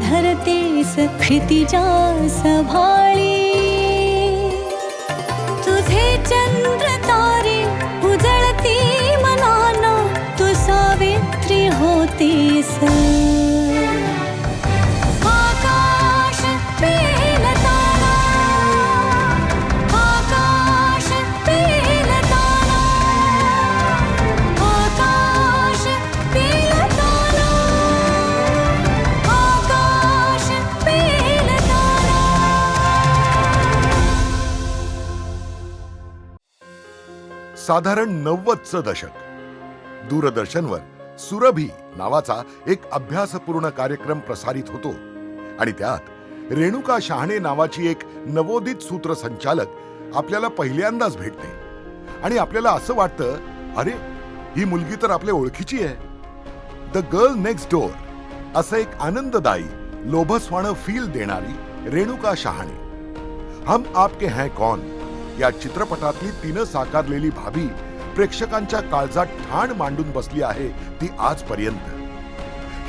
धरते सखितिजा सभाळी। तुझे चंद्र तारे साधारण नव्वदचं दशक. दूरदर्शनवर सुरभी नावाचा एक अभ्यासपूर्ण कार्यक्रम प्रसारित होतो आणि त्यात रेणुका शहाणे नावाची एक नवोदित सूत्रसंचालक आपल्याला पहिल्यांदाच भेटते. आणि आपल्याला असं वाटतं अरे ही मुलगी तर आपल्या ओळखीची आहे. द गर्ल नेक्स्ट डोअर असं एक आनंददायी लोभस्वाणं फील देणारी रेणुका शहाणे. हम आपके हैं कौन? या चित्रपटातली तिनं साकारलेली भाभी प्रेक्षकांच्या काळजात ठाण मांडून बसली आहे ती आजपर्यंत.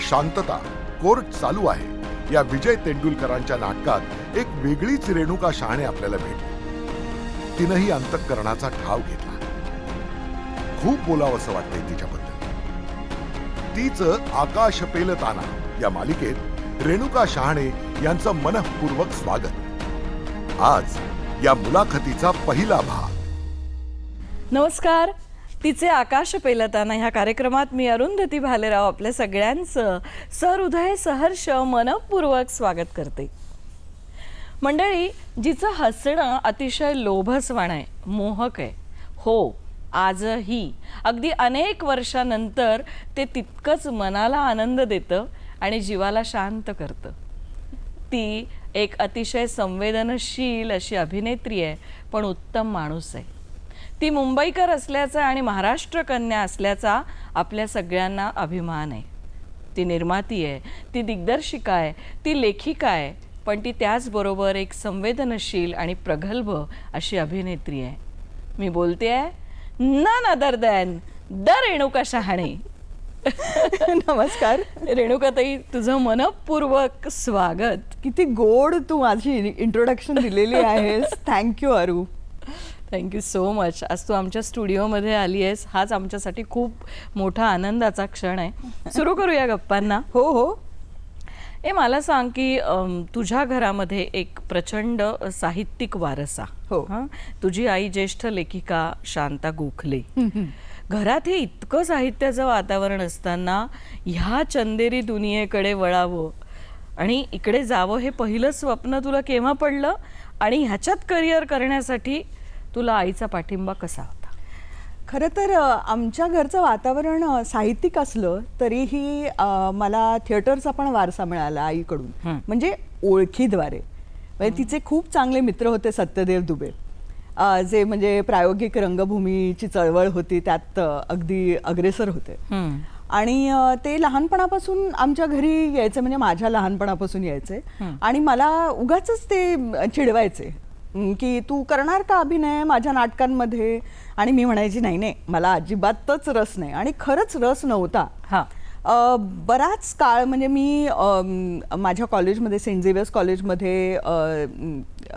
शांतता कोर्ट चालू आहे. या विजय तेंडुलकरांच्या नाटकात एक वेगळीच रेणुका शहाणे आपल्याला भेटली. तिनंही अंतःकरणाचा ठाव घेतला. खूप बोलावंसं वाटतंय तिच्याबद्दल. तीच आकाश पेलताना या मालिकेत रेणुका शहाणे यांचं मनपूर्वक स्वागत. आज या मुलाखतीचा पहिला भाग. नमस्कार. तिचे आकाश पेलताना ह्या कार्यक्रमात मी अरुंधती भालेराव आपल्या सगळ्यांचं सहृदय सहर्ष मनपूर्वक स्वागत करते. मंडळी जिचं हसणं अतिशय लोभसवाण आहे मोहक आहे. हो आजही अगदी अनेक वर्षानंतर ते तितकंच मनाला आनंद देतं आणि जीवाला शांत करतं. ती एक अतिशय संवेदनशील अशी अभिनेत्री आहे पण उत्तम माणूस आहे. ती मुंबईकर असल्याचा आणि महाराष्ट्र कन्या असल्याचा आपल्या सगळ्यांना अभिमान आहे. ती निर्माती आहे ती दिग्दर्शिका आहे ती लेखिका आहे पण ती त्याचबरोबर एक संवेदनशील आणि प्रगल्भ अशी अभिनेत्री आहे. मी बोलते आहे none other than the Renuka Shahane. नमस्कार. रेणुकाताई तुझं मनपूर्वक स्वागत. किती गोड तू माझी इंट्रोडक्शन दिलेली आहेस. थँक्यू अरू थँक्यू सो मच आज तू आमच्या स्टुडिओमध्ये आली आहेस. हाच आमच्यासाठी खूप मोठा आनंदाचा क्षण आहे. सुरू करूया गप्पांना. हो हो. ए मला सांग की तुझ्या घरामध्ये एक प्रचंड साहित्यिक वारसा हो. हं? तुझी आई ज्येष्ठ लेखिका शांता गोखले घरात हे इतकं साहित्याचं वातावरण असताना ह्या चंदेरी दुनियेकडे वळावं आणि इकडे जावं हे पहिलं स्वप्न तुला केव्हा पडलं आणि ह्याच्यात करिअर करण्यासाठी तुला आईचा पाठिंबा कसा खरं तर आमच्या घरचं वातावरण साहित्यिक असलं तरीही मला थिएटरचा पण वारसा मिळाला आईकडून. म्हणजे ओळखीद्वारे. म्हणजे तिचे खूप चांगले मित्र होते सत्यदेव दुबे. जे म्हणजे प्रायोगिक रंगभूमीची चळवळ होती त्यात अगदी अग्रेसर होते. आणि ते लहानपणापासून आमच्या घरी यायचे म्हणजे माझ्या लहानपणापासून यायचे. आणि मला उगाच ते चिडवायचे. की तू करणार का अभिनय माझ्या नाटकांमध्ये? आणि मी म्हणायची नाही नाही मला अजिबातच रस नाही. आणि खरंच रस नव्हता. हा. बराच काळ म्हणजे मी माझ्या कॉलेजमध्ये सेंट झेवियर्स कॉलेजमध्ये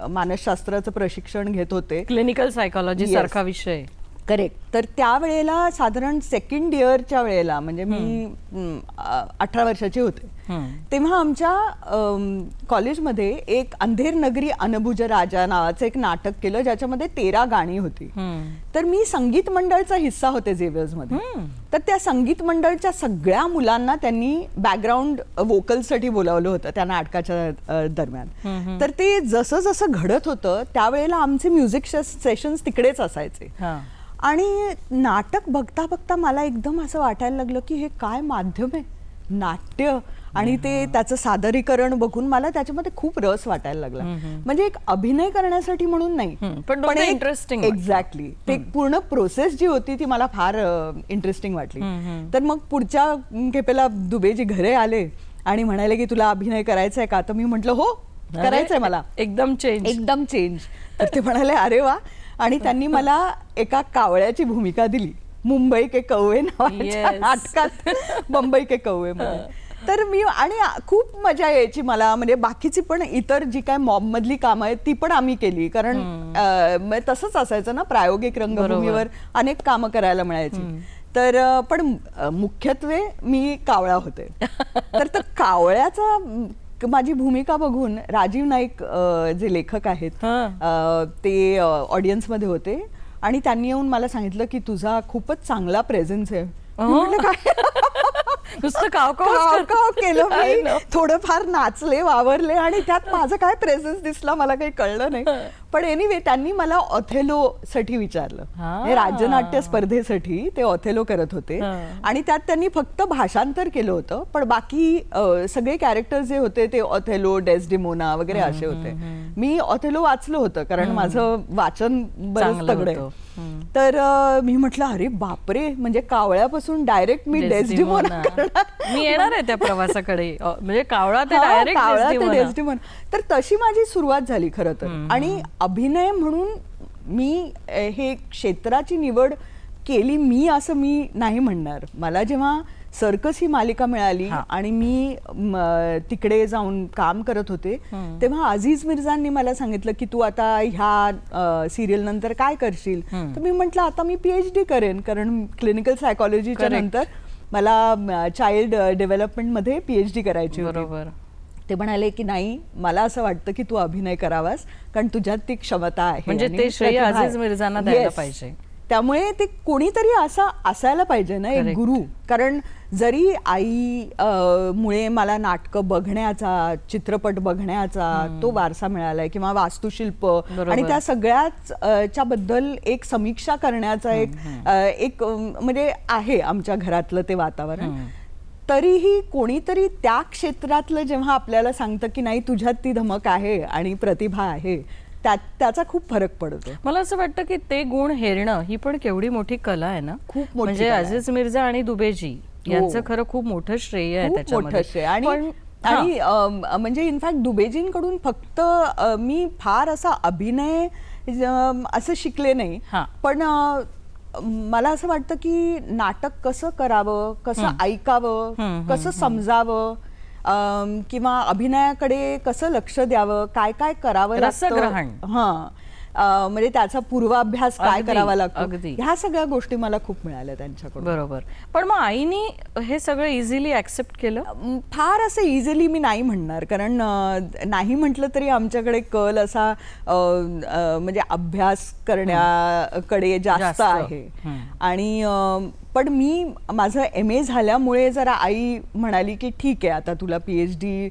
मानसशास्त्राचं प्रशिक्षण घेत होते. Clinical psychology. सारखा विषय. करेक्ट तर त्यावेळेला साधारण सेकंड इयरच्या वेळेला म्हणजे मी अठरा वर्षाची होते. तेव्हा आमच्या कॉलेजमध्ये एक अंधेर नगरी अनभुज राजा नावाचं एक नाटक केलं ज्याच्यामध्ये तेरा गाणी होती. तर मी संगीत मंडळचा हिस्सा होते झेवियर्समध्ये. तर त्या संगीत मंडळच्या सगळ्या मुलांना त्यांनी बॅकग्राऊंड वोकलसाठी बोलावलं होतं त्या नाटकाच्या दरम्यान तर ते जसं जसं घडत होतं त्यावेळेला आमचे म्युझिक सेशन्स तिकडेच असायचे. आणि नाटक बघता बघता मला एकदम असं वाटायला लागलं की हे काय माध्यम आहे? नाट्य. आणि ते त्याचं सादरीकरण बघून मला त्याच्यामध्ये खूप रस वाटायला लागला. म्हणजे एक अभिनय करण्यासाठी म्हणून नाही पण वाटलं. एक्झॅक्टली ते पूर्ण प्रोसेस जी होती ती मला फार इंटरेस्टिंग वाटली. तर मग पुढच्या खेपेला दुबेजी घरे आले आणि म्हणाले की तुला अभिनय करायचा आहे का? तर मी म्हंटल हो करायचंय मला. एकदम चेंज एकदम चेंज तर ते म्हणाले अरे वा. आणि त्यांनी मला एका कावळ्याची भूमिका दिली. मुंबई के कौवे नावाच्या Yes. नाटकात. मुंबई के कौवे मध्ये तर मी आणि खूप मजा यायची मला. म्हणजे बाकीची पण इतर जी काय मॉब मधली कामं आहेत ती पण आम्ही केली. कारण तसंच असायचं ना प्रायोगिक रंगभूमीवर अनेक कामं करायला मिळायची. तर पण मुख्यत्वे मी कावळा होते. तर कावळ्याचा माझी भूमिका बघून राजीव नाईक जे लेखक आहेत ते ऑडियन्समध्ये होते आणि त्यांनी येऊन मला सांगितलं की तुझा खूपच चांगला प्रेझेन्स आहे. नुसतं काव काव काव काव केलं मी. थोडंफार नाचले वावरले आणि त्यात माझं काय प्रेझेन्स दिसला मला काही कळलं नाही. पण एनिवे त्यांनी मला ऑथेलो साठी विचारलं. हा. राज्यनाट्य स्पर्धेसाठी ते ऑथेलो करत होते. आणि त्यात त्यांनी फक्त भाषांतर केलं होतं पण बाकी सगळे कॅरेक्टर जे होते ते ऑथेलो डेस्डिमोना वगैरे असे होते. मी ऑथेलो वाचलं होतं कारण माझं वाचन बरंच तगडं आहे. तर मी म्हटलं अरे बापरे म्हणजे कावळ्यापासून डायरेक्ट मी डेस्डिमोना मी येणार आहे त्या प्रवासाकडे. म्हणजे कावळा ते डायरेक्ट कावळा ते डेस्टिमोना. तर तशी माझी सुरुवात झाली खरं तर. आणि अभिनय म्हणून मी हे क्षेत्राची निवड केली मी असं मी नाही म्हणणार. मला जेव्हा सर्कस ही मालिका मिळाली. आणि मी तिकडे जाऊन काम करत होते तेव्हा अझीज मिर्झांनी मला सांगितलं की तू आता ह्या सिरियल नंतर काय करशील? तर मी म्हंटल आता मी पीएच डी करेन कारण क्लिनिकल सायकॉलॉजीच्या. नंतर मला चाइल्ड डेव्हलपमेंटमध्ये पीएच डी करायची बरोबर. ते म्हणाले की नाही मला असं वाटतं की तू अभिनय करावास कारण तुझ्यात ती क्षमता आहे म्हणजे ते श्रेय. अझीज मिर्झांना द्यायला. पाहिजे. त्यामुळे ते कोणीतरी असं असायला पाहिजे ना एक. गुरु कारण जरी आई मुळे मला नाटकं बघण्याचा चित्रपट बघण्याचा तो वारसा मिळालाय किंवा वास्तुशिल्प. आणि त्या सगळ्याच च्या बद्दल एक समीक्षा करण्याचा एक एक म्हणजे आहे आमच्या घरातलं ते वातावरण तरीही कोणीतरी त्या क्षेत्रातलं जेव्हा आपल्याला सांगतं की नाही तुझ्यात ती धमक आहे आणि प्रतिभा आहे त्यात त्याचा खूप फरक पडतो मला असं वाटतं की ते गुण हेरणं ही पण केवढी मोठी कला आहे ना खूप मोठी म्हणजे. अझीज मिर्झा आणि दुबेजी हो. यांचं खरं खूप मोठं श्रेय आहे त्याच्यामध्ये आणि आणि म्हणजे इनफॅक्ट दुबेजींकडून फक्त मी फार असा अभिनय असं शिकले नाही. पण मला असं वाटतं की नाटक कसं करावं कसं ऐकावं कसं समजावं किंवा अभिनयाकडे कसं लक्ष द्यावं काय काय करावं रसग्रहण. हा. म्हणजे त्याचा पूर्वाभ्यास काय करावा लागतो. ह्या सगळ्या गोष्टी मला खूप मिळाल्या त्यांच्याकडून. बरोबर. पण मग आईनी हे सगळं इझिली ऍक्सेप्ट केलं? फार असं इझिली मी नाही म्हणणार. कारण नाही म्हटलं तरी आमच्याकडे कल असा म्हणजे अभ्यास करण्याकडे जास्त. आहे. आणि पण मी माझं एम ए झाल्यामुळे जरा आई म्हणाली की ठीक आहे आता तुला पी एच डी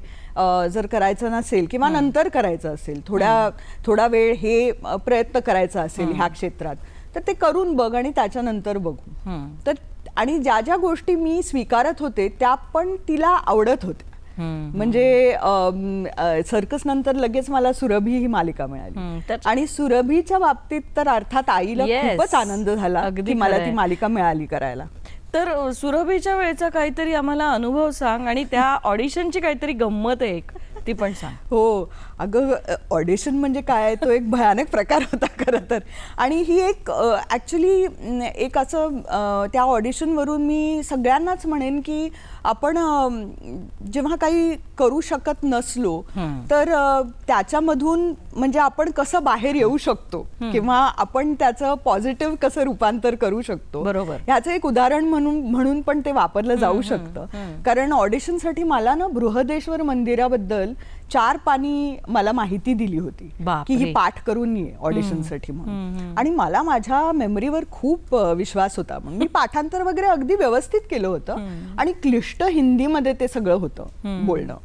जर करायचं नसेल किंवा नंतर करायचं असेल थोड्या थोडा वेळ हे प्रयत्न करायचा असेल ह्या क्षेत्रात तर ते करून बघ आणि त्याच्यानंतर बघू. तर आणि ज्या ज्या गोष्टी मी स्वीकारत होते त्या पण तिला आवडत होत्या. म्हणजे सर्कस नंतर लगेच मला सुरभी ही मालिका मिळाली आणि सुरभीच्या बाबतीत तर अर्थात आईला. खूपच आनंद झाला अगदी की मला. ती मालिका मिळाली करायला तर सुरभीच्या वेळेचा काहीतरी आम्हाला अनुभव सांग आणि त्या ऑडिशनची काहीतरी गंमत आहे एक ती पण सांग. हो. अगं ऑडिशन म्हणजे काय? तो एक भयानक प्रकार होता खरं तर. आणि ही एक ॲक्च्युली एक असं त्या ऑडिशनवरून मी सगळ्यांनाच म्हणेन की आपण जेव्हा काही करू शकत नसलो. तर त्याच्यामधून म्हणजे आपण कसं बाहेर येऊ शकतो? किंवा आपण त्याचं पॉझिटिव्ह कसं रूपांतर करू शकतो? बरोबर. ह्याचं एक उदाहरण म्हणून म्हणून पण ते वापरलं जाऊ शकतं. कारण ऑडिशनसाठी मला ना बृहदेश्वर मंदिराबद्दल चार पानी मला माहिती दिली होती. की ही पाठ करून ये ऑडिशनसाठी म्हणून. आणि मला माझ्या मेमरीवर खूप विश्वास होता. मग मी पाठांतर वगैरे अगदी व्यवस्थित केलं होतं. आणि क्लिष्ट हिंदीमध्ये ते सगळं होतं बोलणं.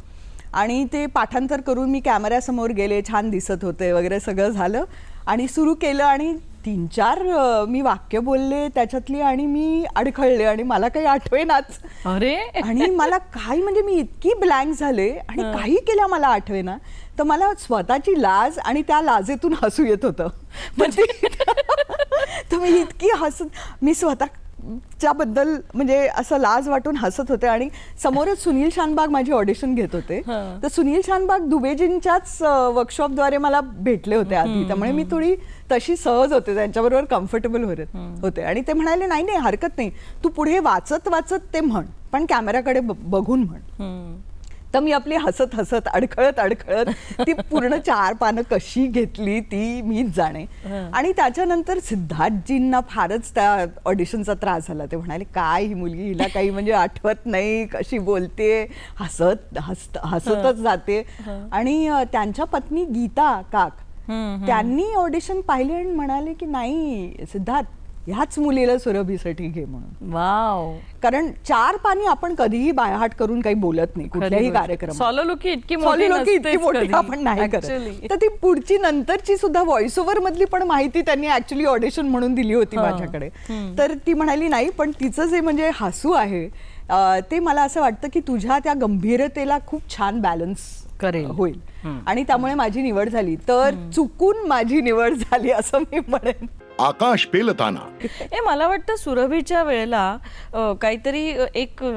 आणि ते पाठांतर करून मी कॅमेऱ्यासमोर गेले छान दिसत होते वगैरे सगळं झालं. आणि सुरू केलं आणि तीन चार मी वाक्य बोलले त्याच्यातली आणि मी अडखळले आणि मला काही आठवेनाच. अरे! आणि मला काही म्हणजे मी इतकी ब्लँक झाले आणि काही केल्या मला आठवेना तर मला स्वतःची लाज आणि त्या लाजेतून हसू येत होतं. म्हणजे तर मी इतकी हसत मी स्वतःच्या बद्दल म्हणजे असं लाज वाटून हसत होते आणि समोरच सुनील शानबाग माझी ऑडिशन घेत होते. तर सुनील शानबाग दुबेजींच्याच वर्कशॉपद्वारे मला भेटले होते आधी. त्यामुळे मी थोडी तशी सहज होते त्यांच्याबरोबर कम्फर्टेबल होते. होते. आणि ते म्हणाले नाही नाही हरकत नाही. तू पुढे वाचत वाचत ते म्हण. पण कॅमेराकडे बघून म्हण. तर मी आपली हसत हसत अडखळत अडखळत ती पूर्ण चार पानं कशी घेतली ती मीच जाणे. आणि त्याच्यानंतर सिद्धार्थजींना फारच त्या ऑडिशनचा त्रास झाला. ते म्हणाले काय ही मुलगी हिला काही म्हणजे आठवत नाही कशी बोलते हसत हसत हसतच जाते. आणि त्यांच्या पत्नी गीता काक त्यांनी ऑडिशन पाहिले आणि म्हणाले की नाही सिद्धार्थ ह्याच मुलीला सुरभीसाठी घे म्हणून. वाव. कारण चार पाणी आपण कधीही बायहाट करून काही बोलत नाही कुठल्याही कार्यक्रमात. सॉलोलुकी इतकी मोठी सॉलिलोकी इतकी नसतेच मोठी कधी. आपण नाही. करत. तर ती पुढची नंतरची सुद्धा व्हॉइस ओव्हर मधली पण माहिती त्यांनी ऍक्च्युली ऑडिशन म्हणून दिली होती. माझ्याकडे. तर ती म्हणाली नाही पण तिचं जे म्हणजे हसू आहे ते मला असं वाटतं की तुझ्या त्या गंभीरतेला खूप छान बॅलन्स करेल. होईल. आणि त्यामुळे माझी निवड झाली. तर चुकून माझी निवड झाली असं मी म्हणेन. आकाश पेलताना ए मला वाटतं सुरभीच्या वेळेला अ, काहीतरी एक अ,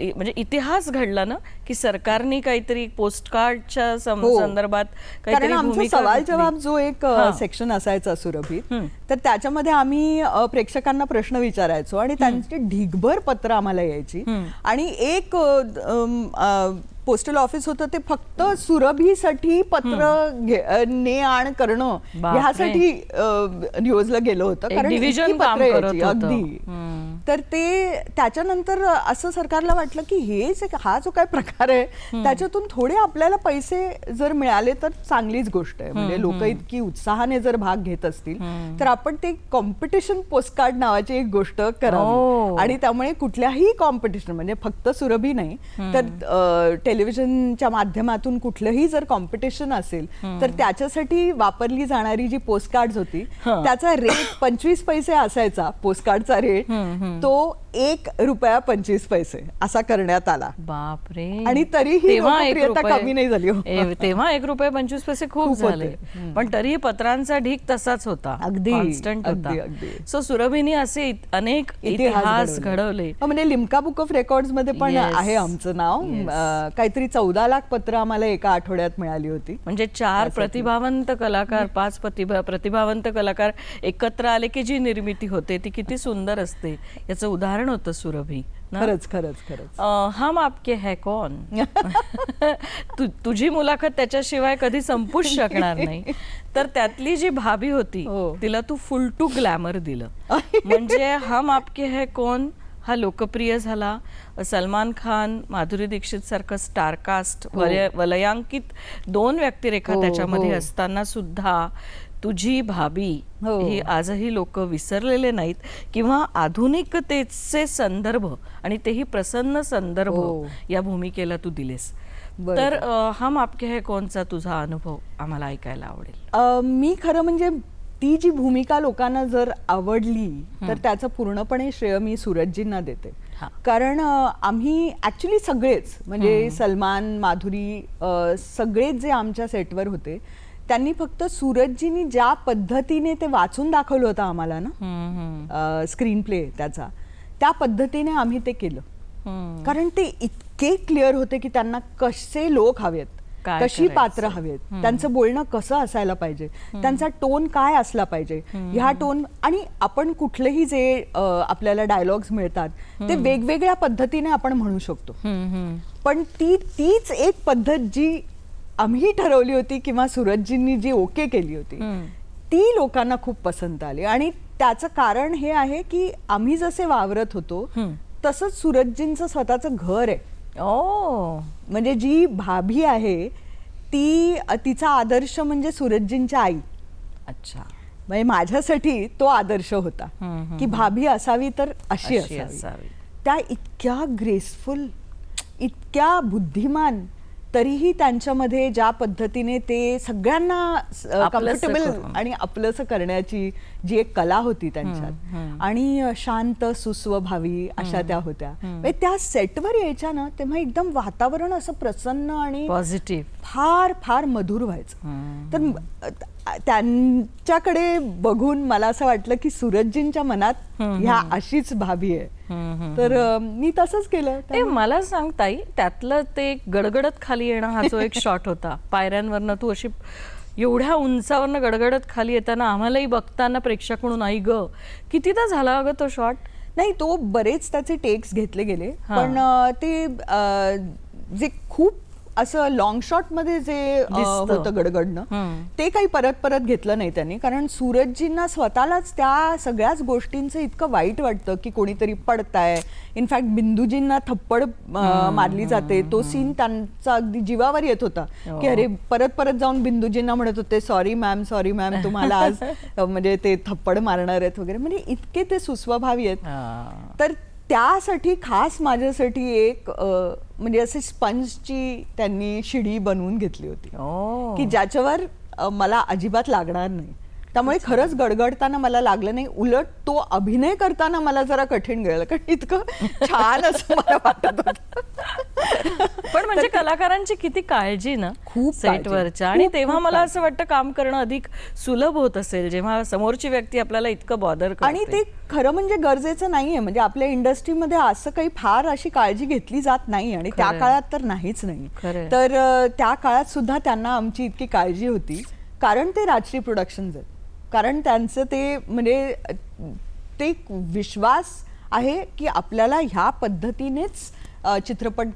म्हणजे इतिहास घडला ना की सरकारने काहीतरी पोस्ट कार्डच्या हो. संदर्भात कारण काहीतरी आमचा भूमिका सवाल घेतली. जवाब जो एक हा. सेक्शन असायचा सुरभीत. तर त्याच्यामध्ये आम्ही अ, प्रेक्षकांना प्रश्न विचारायचो आणि त्यांची ढिगभर पत्र आम्हाला यायची आणि एक पोस्टल ऑफिस होतं ते फक्त सुरभीसाठी पत्र ने आण करणं. ह्यासाठी न्यूजला गेलं होतं. कारण पत्र. अगदी. तर ते त्याच्यानंतर असं सरकारला वाटलं की हे जे हा जो काय प्रकार आहे त्याच्यातून थोडे आपल्याला पैसे जर मिळाले तर चांगलीच गोष्ट आहे. म्हणजे लोक इतकी उत्साहाने जर भाग घेत असतील तर आपण ते कॉम्पिटिशन पोस्टकार्ड नावाची एक गोष्ट. करावी. आणि त्यामुळे कुठल्याही कॉम्पिटिशन म्हणजे फक्त सुरभी नाही तर टेलिव्हिजनच्या माध्यमातून कुठलंही जर कॉम्पिटिशन असेल तर त्याच्यासाठी वापरली जाणारी जी पोस्टकार्ड होती. त्याचा रेट पंचवीस पैसे असायचा पोस्टकार्डचा रेट तो एक रुपया पंचवीस पैसे असा करण्यात आला. बापरे. आणि तरीही तेव्हा एक लोकप्रियता कमी नाही झाली हो. तेव्हा एक रुपये पंचवीस पैसे खूप खूप होते. झाले पण तरीही पत्रांचा ढीक तसाच होता. अगदी, कॉन्स्टंट अगदी, होता. अगदी. सो सुरभीने असे इत- अनेक इतिहास घडवले. हो, म्हणजे लिम्का बुक ऑफ रेकॉर्ड्समध्ये पण Yes. आहे आमचं नाव. Yes. अं, काहीतरी चौदा लाख पत्र आम्हाला एका आठवड्यात मिळाली होती. म्हणजे चार प्रतिभावंत कलाकार पाच प्रतिभा प्रतिभावंत कलाकार एकत्र आले की जी निर्मिती होते ती किती सुंदर असते. याचं उदाहरण होतं सुरभी? खरंच खरंच खरंच. हम आपके है कौन? तु, तुझी मुलाखत त्याच्याशिवाय कधी संपूच शकणार नाही. तर त्यातली जी भाभी होती हो. तिला तू फुल टू ग्लॅमर दिलं. म्हणजे हम आपके है कौन? हा लोकप्रिय झाला. सलमान खान माधुरी दीक्षित सारखं स्टारकास्ट वलयांकित दोन व्यक्तिरेखा हो, त्याच्यामध्ये हो. असताना सुद्धा तुझी भाभी हो. ही आजही लोक विसरलेले नाहीत किंवा आधुनिकतेचे संदर्भ आणि तेही प्रसन्न संदर्भ हो. या भूमिकेला तू दिलेस. तर अ, हम आपके है कोणचा तुझा अनुभव आम्हाला ऐकायला आवडेल अ, मी खरं म्हणजे ती जी भूमिका लोकांना जर आवडली तर त्याचं पूर्णपणे श्रेय मी सूरजजींना देते हा. कारण अ, आम्ही ऍक्च्युली सगळेच म्हणजे सलमान माधुरी अ, सगळेच जे आमच्या सेटवर होते त्यांनी फक्त सूरजजींनी ज्या पद्धतीने ते वाचून दाखवलं होतं आम्हाला ना स्क्रीन प्ले त्याचा त्या पद्धतीने आम्ही ते केलं. कारण ते इतके क्लिअर होते की त्यांना कसे लोक हवेत कशी? पात्र हवेत त्यांचं बोलणं कसं असायला पाहिजे त्यांचा टोन काय असला पाहिजे ह्या टोन आणि आपण कुठलेही जे आपल्याला डायलॉग्स मिळतात ते वेगवेगळ्या पद्धतीने आपण म्हणू शकतो. पण ती तीच एक पद्धत जी आम्ही ठरवली होती किंवा सूरजजींनी जी ओके केली होती ती लोकांना खूप पसंत आली. आणि त्याचं कारण हे आहे की आम्ही जसे वावरत होतो तसंच सूरजजींचं स्वतःचं घर आहे. ओ. म्हणजे जी भाभी आहे ती तिचा आदर्श म्हणजे सूरजजींच्या आई. अच्छा. म्हणजे माझ्यासाठी तो आदर्श होता. की भाभी असावी तर अशी असावी. त्या इतक्या ग्रेसफुल इतक्या बुद्धिमान तरीही त्यांच्यामध्ये ज्या पद्धतीने ते सगळ्यांना कम्फर्टेबल. आणि आपलंसं करण्याची जी एक कला होती त्यांच्यात. आणि शांत सुस्वभावी अशा त्या होत्या. म्हणजे त्या सेटवर यायच्या ना तेव्हा एकदम वातावरण असं प्रसन्न आणि पॉझिटिव्ह फार फार मधुर व्हायचं. तर त्यांच्याकडे बघून मला असं वाटलं की सूरजजींच्या मनात ह्या अशीच भाभी आहे. तर मी तसंच केलं. ए मला सांग ताई त्यातलं ते गडगडत खाली येणं हा जो एक शॉट होता. पायऱ्यांवरनं तू अशी एवढ्या उंचावरनं गडगडत खाली येताना आम्हालाही बघताना प्रेक्षक म्हणून आई ग कितीदा झाला अगं तो शॉट नाही तो बरेच त्याचे टेक्स घेतले गेले. पण ते जे खूप असं लॉंग शॉटमध्ये जे अ, दिसतं. होतं गडगडणं हम्म. ते काही परत परत घेतलं नाही त्यांनी. कारण सूरजजींना स्वतःलाच त्या सगळ्याच गोष्टींचं इतकं वाईट वाटतं की कोणीतरी पडताय. इनफॅक्ट बिंदूजींना थप्पड अ, मारली जाते. तो सीन त्यांचा अगदी जीवावर येत होता. हो. की अरे परत परत जाऊन बिंदूजींना म्हणत होते सॉरी मॅम सॉरी मॅम तुम्हाला आज अ, म्हणजे ते थप्पड मारणार आहेत वगैरे. म्हणजे इतके ते सुस्वभावी आहेत. तर त्यासाठी खास माझ्यासाठी एक म्हणजे असे स्पंजची त्यांनी शिडी बनवून घेतली होती. की ज्याच्यावर मला अजिबात लागणार नाही. त्यामुळे खरंच गडगडताना मला लागलं नाही. उलट तो अभिनय करताना मला जरा कठीण गेलं कारण इतकं छान असं मला वाटत होतं. पण म्हणजे कलाकारांची किती काळजी ना खूप. सेटवरच्या आणि तेव्हा मला. असं वाटतं काम करणं अधिक सुलभ होत असेल जेव्हा समोरची व्यक्ती आपल्याला इतकं बॉदर आणि ते खरं म्हणजे गरजेचं नाहीये. म्हणजे आपल्या इंडस्ट्रीमध्ये असं काही फार अशी काळजी घेतली जात नाही आणि त्या. काळात तर नाहीच नाही. तर त्या काळात सुद्धा त्यांना आमची इतकी काळजी होती. कारण ते राजश्री प्रोडक्शन्स आहेत. कारण त्यांचं ते म्हणजे ते एक विश्वास आहे की आपल्याला ह्या पद्धतीनेच चित्रपट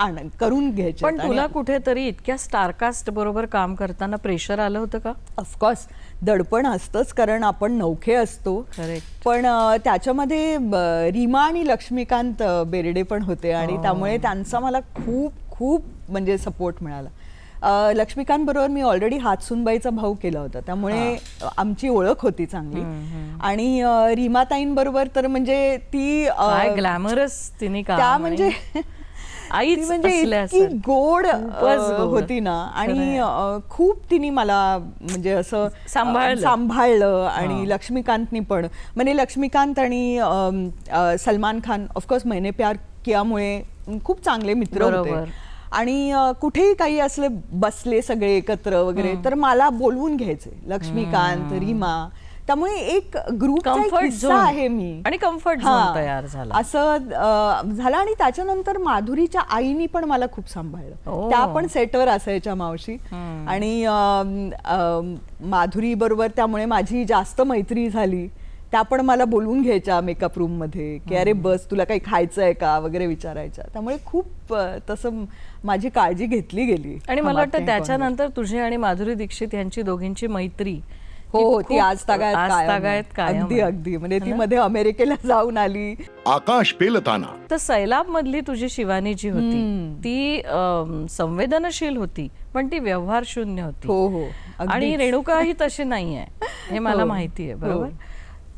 आण करून घ्यायचे पण तुला कुठेतरी इतक्या स्टारकास्ट बरोबर काम करताना प्रेशर आलं होतं का? ऑफकोर्स दडपण असतंच कारण आपण नौखे असतो. पण त्याच्यामध्ये रीमा आणि लक्ष्मीकांत बेर्डे पण होते आणि त्यामुळे त्यांचा मला खूप खूप म्हणजे सपोर्ट मिळाला. लक्ष्मीकांत बरोबर मी ऑलरेडी हातसुनबाईचा भाऊ केला होता. त्यामुळे आमची ओळख होती चांगली. आणि रीमाताईंबरोबर तर म्हणजे ती ग्लॅमरस तिने त्या म्हणजे आईच ती म्हणजे इतकी. गोड. होती ना. आणि खूप तिने मला म्हणजे असं अ, सांभाळलं. आणि लक्ष्मीकांतनी पण. म्हणजे लक्ष्मीकांत आणि सलमान खान ऑफकोर्स मैने प्यार कियामुळे खूप चांगले मित्र. होते. आणि कुठेही काही असले बसले सगळे एकत्र वगैरे तर मला बोलवून घ्यायचे. लक्ष्मीकांत रीमा. त्यामुळे एक हिस्सा zone. आहे मी. आणि हा. तयार झाला. असं झालं आणि त्याच्यानंतर माधुरीच्या आईनी पण मला खूप सांभाळलं. त्या पण सेटवर असायच्या मावशी. आणि माधुरी बरोबर त्यामुळे माझी जास्त मैत्री झाली. त्या पण मला बोलवून घ्यायच्या मेकअप रूममध्ये की अरे बस तुला काही खायचं आहे का? वगैरे विचारायच्या. त्यामुळे खूप तसं माझी काळजी घेतली गेली आणि मला वाटतं त्याच्यानंतर तुझी आणि माधुरी दीक्षित यांची दोघींची मैत्री हो ती आज तागायत कायम अगदी आहे. अगदी. म्हणजे ती ना? मध्ये अमेरिकेला जाऊन आली. आकाश पेलताना. तर सैलाब मधली तुझी शिवानी जी होती ती संवेदनशील होती पण ती व्यवहार शून्य होती. हो, हो. आणि रेणुका ही तशी नाहीये हे मला हो. माहिती आहे हो. बरोबर?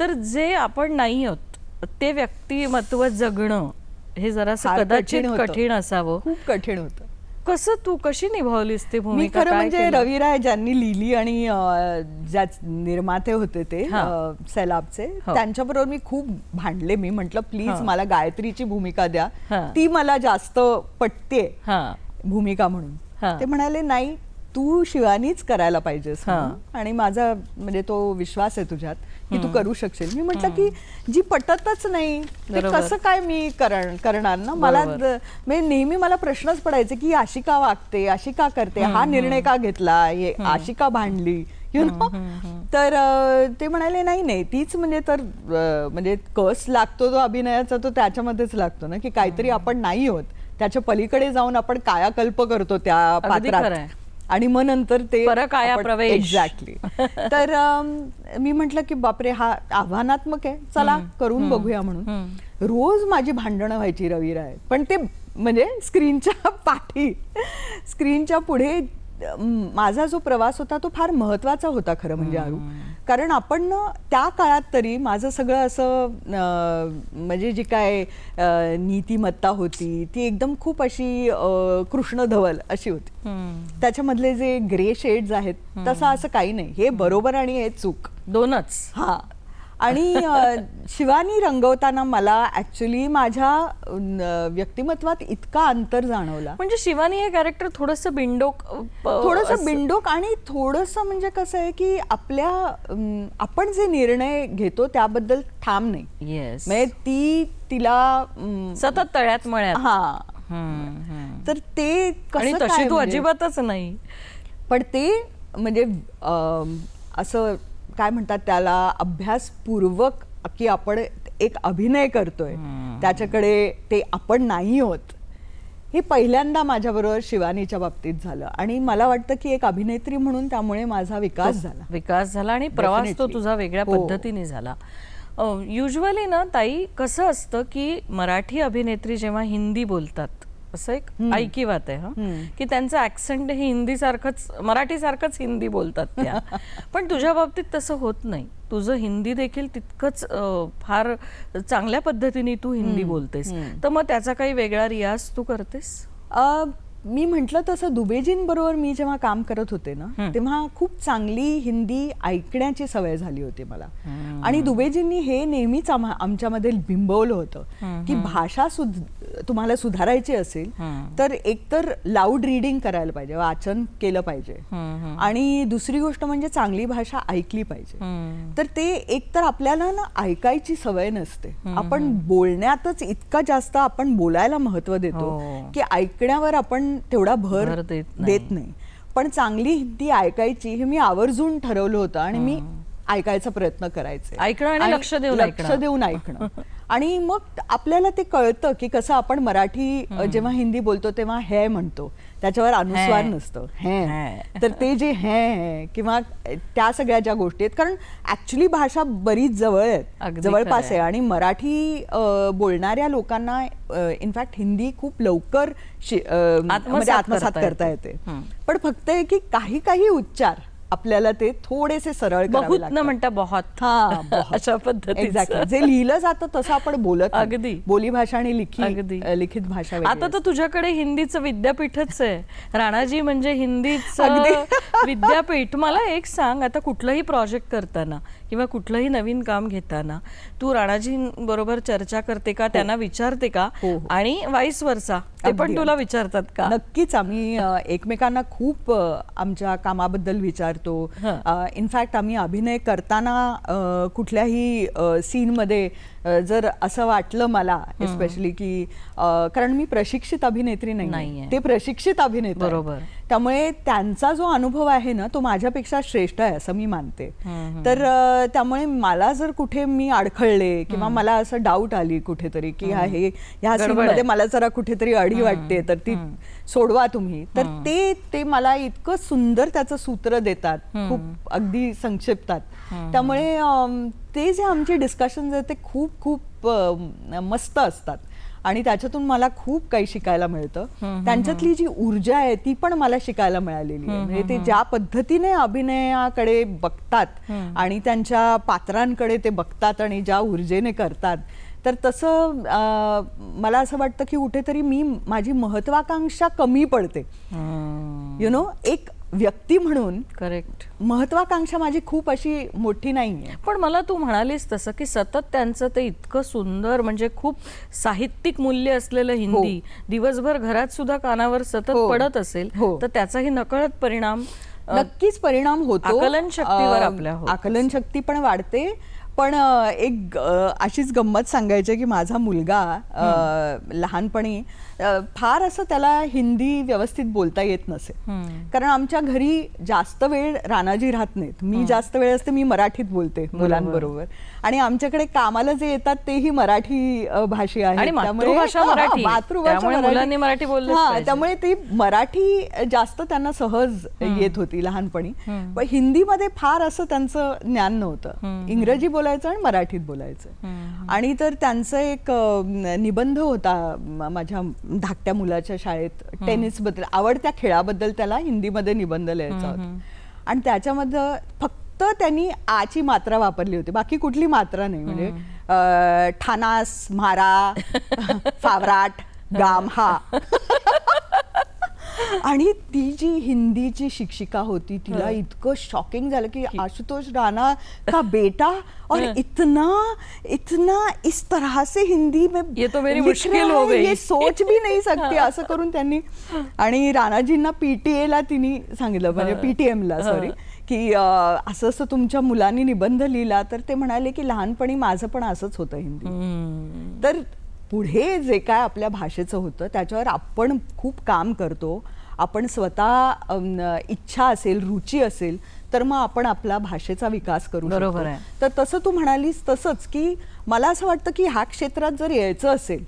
तर जे आपण नाही आहोत ते व्यक्तिमत्व जगणं हे जरासं फार कदाचित कठीण होतं. कठीण असावं खूप कठीण होतं कसं तू कशी निभावलीस ती मी भूमिका खरं काय म्हणजे केलं? रवी राय ज्यांनी लिहिली आणि अं, ज्या निर्माते होते ते हा. अं, सैलाबचे हो. त्यांच्याबरोबर मी खूप भांडले मी म्हंटल प्लीज हा. मला गायत्रीची भूमिका द्या हा. ती मला जास्त पटते हा भूमिका म्हणून. ते म्हणाले नाही तू शिवानीच करायला पाहिजेस हा. आणि माझा म्हणजे तो विश्वास आहे तुझ्यात की तू करू शकशील. मी म्हटलं की जी पटतच नाही ते. कसं काय मी करण- करणार ना? मला म्हणजे नेहमी मला प्रश्नच पडायचे की अशी का वागते अशी का करते? हा निर्णय का घेतला? हे अशी का भांडली? यु नो तर ते म्हणाले नाही नाही तीच म्हणजे तर म्हणजे कस लागतो तो अभिनयाचा तो त्याच्यामध्येच लागतो ना? की काहीतरी आपण नाही होत. त्याच्या पलीकडे जाऊन आपण कायाकल्प करतो त्या पात्रात. आणि मग नंतर ते प्रवेश. एक्झॅक्टली तर मी म्हंटल की बापरे हा आव्हानात्मक आहे. चला करून बघूया म्हणून. रोज माझी भांडणं व्हायची रवी राय. पण ते म्हणजे स्क्रीनच्या पाठी स्क्रीनच्या पुढे माझा जो प्रवास होता तो फार महत्त्वाचा होता खरं म्हणजे अरू कारण आपण ना त्या काळात तरी माझं सगळं असं म्हणजे जी काय नीतिमत्ता होती ती एकदम खूप अशी अं, कृष्णधवल अशी होती. त्याच्यामधले जे ग्रे शेड्स आहेत तसं असं काही नाही. हे बरोबर आणि हे चूक. दोनच. हा. आणि शिवानी रंगवताना मला ऍक्च्युली माझ्या व्यक्तिमत्वात इतका अंतर जाणवला. म्हणजे शिवानी हे कॅरेक्टर थोडस बिंडोक थोडस बिंडोक आणि थोडस म्हणजे कसं आहे की आपल्या आपण जे निर्णय घेतो त्याबद्दल ठाम नाही. येस म्हणजे ती तिला सतत तळ्यात मळ्यात. हा. तर ते तशी तू म्हणजे? अजिबातच नाही. पण ते म्हणजे असं काय म्हणतात त्याला अभ्यासपूर्वक की आपण एक अभिनय करतोय. त्याच्याकडे ते आपण नाही होत. हे पहिल्यांदा माझ्याबरोबर शिवानीच्या बाबतीत झालं आणि मला वाटतं की एक अभिनेत्री म्हणून त्यामुळे माझा विकास झाला. विकास झाला आणि प्रवास तो. तुझा वेगळ्या हो. पद्धतीने झाला. युजली ना ताई कसं असतं की मराठी अभिनेत्री जेव्हा हिंदी बोलतात असं एक ऐकी वात आहे हं. की त्यांचं ऍक्सेंट हे हिंदी सारखंच मराठी सारखंच हिंदी बोलतात त्या. पण तुझ्या बाबतीत तसं होत नाही. तुझं हिंदी देखील तितकंच फार चांगल्या पद्धतीने तू हिंदी बोलतेस. तर मग त्याचा काही वेगळा रियाज तू करतेस? मी म्हटलं तसं दुबेजींबरोबर मी जेव्हा काम करत होते ना तेव्हा खूप चांगली हिंदी ऐकण्याची सवय झाली होती मला. आणि दुबेजींनी हे नेहमीच आम्हा आमच्यामध्ये बिंबवलं होतं की भाषा सुध तुम्हाला सुधारायची असेल तर एकतर लाऊड रीडिंग करायला पाहिजे वाचन केलं पाहिजे. आणि दुसरी गोष्ट म्हणजे चांगली भाषा ऐकली पाहिजे. तर ते एकतर आपल्याला ना ऐकायची सवय नसते. आपण बोलण्यातच इतका जास्त आपण बोलायला महत्त्व देतो हो. की ऐकण्यावर आपण तेवढा भर भर देत नाही. देत नाही. पण चांगली हिंदी ऐकायची हे मी आवर्जून ठरवलं होतं आणि मी ऐकायचा प्रयत्न करायचे. ऐकणं आणि लक्ष देऊन लक्ष ऐकणं. देऊन ऐकणं. आणि मग आपल्याला ते कळतं की कसं आपण मराठी अ, जेव्हा हिंदी बोलतो तेव्हा हे म्हणतो. त्याच्यावर अनुस्वार हे. नसतं. हे. हे. तर ते जे हे हे किंवा त्या सगळ्या ज्या गोष्टी आहेत कारण ऍक्च्युली भाषा बरीच जवळ आहेत. अगदी जवळपास आहे. आणि मराठी अ, बोलणाऱ्या लोकांना इनफॅक्ट हिंदी खूप लवकर शि- अ, म्हणजे आत्मसात करता करता येते. येते. पण फक्त आहे की काही काही उच्चार आपल्याला ते थोडेसे सरळ बहुत न. म्हणता बहुत हा. अशा. Exactly. जे लिहिलं जातं तसं आपण बोलत. अगदी. बोली भाषा आणि लिखी अगदी. लिखित भाषा आता तर तुझ्याकडे हिंदीचं विद्यापीठच आहे राणाजी म्हणजे हिंदीचं. विद्यापीठ मला एक सांग आता कुठलंही प्रोजेक्ट करताना किंवा कुठलंही नवीन काम घेताना तू राणाजी बरोबर चर्चा करते का त्यांना विचारते का हो, हो. आणि वाईस वरचा ते पण तुला. सीन का नक्कीच आम्ही एकमेकांना खूप आमच्या कामाबद्दल विचारतो हं. इनफॅक्ट आम्ही अभिनय करताना कुठल्याही सीन मध्ये अ, जर असं वाटलं मला एस्पेशली की कारण मी प्रशिक्षित अभिनेत्री. नाही ते प्रशिक्षित अभिनेता. बरोबर. त्यामुळे त्यांचा जो अनुभव आहे ना तो माझ्यापेक्षा श्रेष्ठ आहे असं मी मानते तर त्यामुळे मला जर कुठे मी अडखळले किंवा मला असं डाऊट आली कुठेतरी की हा हे ह्या गडबड scene आहे. मध्ये मला जरा कुठेतरी अडी वाटते तर ती सोडवा तुम्ही. तर ते ते मला इतकं सुंदर त्याचं सूत्र देतात. खूप अगदी संक्षिप्तात. त्यामुळे ते जे आमचे डिस्कशन आहेत ते खूप खूप मस्त असतात. आणि त्याच्यातून मला खूप काही शिकायला मिळतं. त्यांच्यातली जी ऊर्जा आहे ती पण मला शिकायला मिळालेली आहे. म्हणजे ते ज्या पद्धतीने अभिनयाकडे बघतात आणि त्यांच्या पात्रांकडे ते बघतात आणि ज्या ऊर्जेने करतात तर तसं मला असं वाटतं की कुठेतरी मी माझी महत्वाकांक्षा कमी पडते. यु नो एक व्यक्ती म्हणून करेक्ट महत्वाकांक्षा माझी खूप अशी मोठी नाहीये. पण मला तू म्हणालीस तसं की सतत त्यांचं ते इतकं सुंदर म्हणजे खूप साहित्यिक मूल्य असलेलं हिंदी दिवसभर घरात सुद्धा कानावर सतत हो. पडत असेल हो. तर त्याचाही नकळत परिणाम नक्कीच परिणाम होतो. आकलन शक्तीवर आपल्या आकलन शक्ती पण वाढते. पण एक अशीच गंमत सांगायची की माझा मुलगा लहानपणी फार असं त्याला हिंदी व्यवस्थित बोलता येत नसे. कारण आमच्या घरी जास्त वेळ रानाजी राहत नाहीत. मी जास्त वेळ असते मी मराठीत बोलते मुलांबरोबर. आणि आमच्याकडे कामाला जे येतात तेही मराठी भाषी मातृभाषा मराठी. मातृभाषा त्यामुळे हा. त्यामुळे ती मराठी जास्त त्यांना सहज येत होती लहानपणी. पण हिंदीमध्ये फार असं त्यांचं ज्ञान नव्हतं. इंग्रजी बोल बोलायचं आणि मराठीत बोलायचं. आणि तर त्यांचा एक निबंध होता माझ्या धाकट्या मुलाच्या शाळेत टेनिसबद्दल आवडत्या खेळाबद्दल त्याला हिंदीमध्ये निबंध लिहायचा होता. आणि त्याच्यामध्ये फक्त त्यांनी आची मात्रा वापरली होती बाकी कुठली मात्रा नाही. म्हणजे ठाणास म्हारा फावराट गाम हा. आणि ती जी हिंदीची शिक्षिका होती तिला इतकं शॉकिंग झालं की आशुतोष राणा का बेटा? और इतना इतना इस तरह से हिंदी में ये तो मेरी मुश्किल हो गई. ये सोच भी नाही सकते असं करून त्यांनी आणि राणाजींना पीटीए ला तिने सांगितलं म्हणजे पीटीएम ला सॉरी की असं असं तुमच्या मुलांनी निबंध लिहिला तर ते म्हणाले की लहानपणी माझं पण असंच होतं हिंदी. तर पुढे जे काय आपल्या भाषेचं होतं त्याच्यावर आपण खूप काम करतो आपण स्वतः इच्छा असेल रुची असेल तर मग आपण आपला भाषेचा विकास करू बरोबर. आहे. तर तसं तू म्हणालीस तसंच की मला असं वाटतं की ह्या क्षेत्रात जर यायचं असेल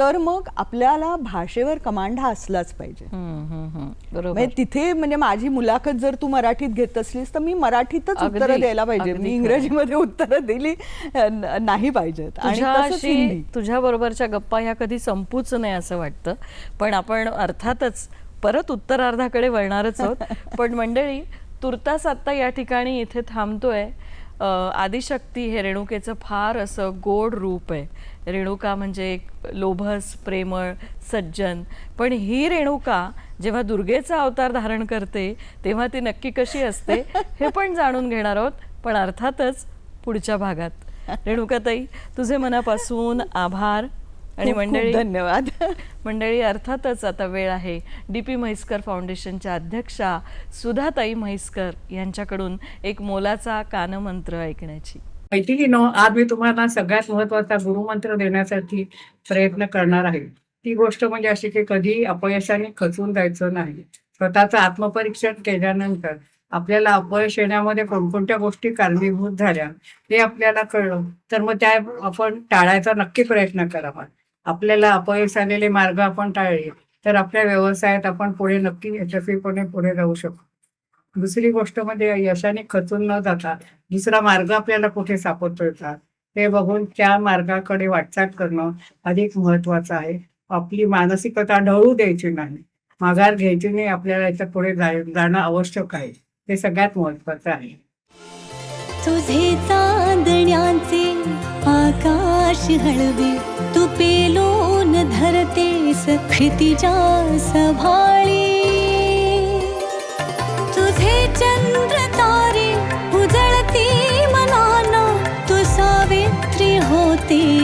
तर मग आपल्याला भाषेवर कमांड हा असलाच पाहिजे. म्हणजे तिथे म्हणजे माझी मुलाखत जर तू मराठीत घेत असलीस तर मी मराठीतच उत्तरं द्यायला पाहिजे. मी. इंग्रजीमध्ये उत्तरं दिली नाही पाहिजेत. आणि तुझ्या बरोबरच्या गप्पा ह्या कधी संपूच नाही असं वाटतं. पण आपण अर्थातच परत उत्तरार्धाकडे वळणारच आहोत. पण मंडळी तुर्तास आत्ता या ठिकाणी इथे थांबतोय. आदिशक्ती हे रेणुकेचं फार असं गोड रूप आहे. रेणुका म्हणजे एक लोभस प्रेमळ सज्जन. पण ही रेणुका जेव्हा दुर्गेचा अवतार धारण करते तेव्हा ती नक्की कशी असते हे पण जाणून घेणार आहोत पण अर्थातच पुढच्या भागात. रेणुकाताई तुझे मनापासून आभार. आणि मंडळी धन्यवाद. मंडळी अर्थातच आता वेळ आहे. डी पी म्हैसकर फाउंडेशनच्या अध्यक्षा सुधाताई म्हैसकर यांच्याकडून एक मोलाचा कानमंत्र ऐकण्याची. मैत्रिणीनो आज मी तुम्हाला सगळ्यात महत्त्वाचा गुरुमंत्र देण्यासाठी प्रयत्न करणार आहे. ती गोष्ट म्हणजे अशी की कधी अपयशाने खचून जायचं नाही. स्वतःचं आत्मपरीक्षण केल्यानंतर आपल्याला अपयश येण्यामध्ये कोणकोणत्या गोष्टी कारणीभूत झाल्या हे आपल्याला कळलं. तर मग त्या आपण टाळायचा नक्की प्रयत्न करावा. आपल्याला अपयश आलेले मार्ग आपण टाळले तर आपल्या व्यवसायात आपण पुढे नक्की यशस्वीपणे पुढे जाऊ शकतो दुसरी गोष्ट म्हणजे यशाने खचून न जाता दुसरा मार्ग आपल्याला कुठे सापडतोय का? ते बघून त्या मार्गाकडे वाटचाल करणं अधिक महत्वाचं आहे. आपली मानसिकता ढळू द्यायची नाही. माघार घ्यायची नाही आपल्याला याच्यापुढे जाय जाणं आवश्यक आहे. हे सगळ्यात महत्वाचं आहे. तुझे चांदण्याचे आकाश हळवे तू पेलोन धरते सखितिजा सभाळी. तुझे चंद्र तारे उजळती मनाना तू सावित्री होती